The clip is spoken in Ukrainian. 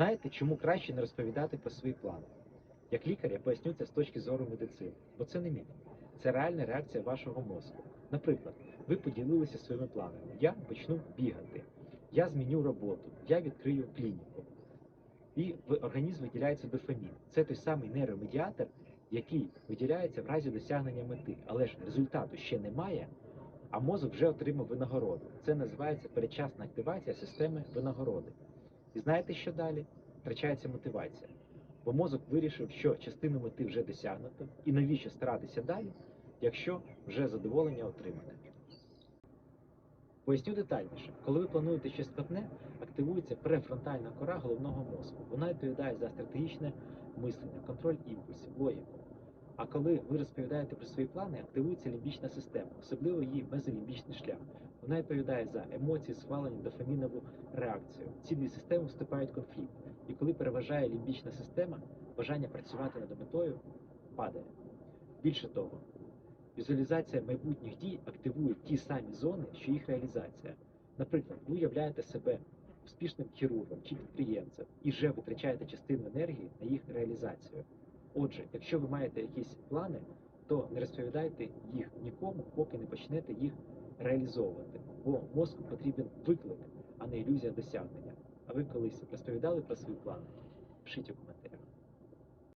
Знаєте, чому краще не розповідати про свої плани? Як лікар, я поясню це з точки зору медицини, бо це не міф. Це реальна реакція вашого мозку. Наприклад, ви поділилися своїми планами. Я почну бігати, я зміню роботу, я відкрию клініку. І в організм виділяється дофамін. Це той самий нейромедіатор, який виділяється в разі досягнення мети, але ж результату ще немає, а мозок вже отримав винагороду. Це називається передчасна активація системи винагороди. І знаєте, що далі? Втрачається мотивація. Бо мозок вирішив, що частину мети вже досягнуто, і навіщо старатися далі, якщо вже задоволення отримане. Поясню детальніше, коли ви плануєте щось складне, активується префронтальна кора головного мозку. Вона відповідає за стратегічне мислення, контроль імпульсів, логіку. А коли ви розповідаєте про свої плани, активується лімбічна система, особливо її мезолімбічний шлях. Вона відповідає за емоції, схвалення, дофамінову реакцію. Ці дві системи вступають в конфлікт. І коли переважає лімбічна система, бажання працювати над метою падає. Більше того, візуалізація майбутніх дій активує ті самі зони, що їх реалізація. Наприклад, ви уявляєте себе успішним хірургом чи підприємцем і вже витрачаєте частину енергії на їх реалізацію. Отже, якщо ви маєте якісь плани, то не розповідайте їх нікому, поки не почнете їх реалізовувати. Бо мозку потрібен виклик, а не ілюзія досягнення. А ви колись розповідали про свої плани? Пишіть у коментарях.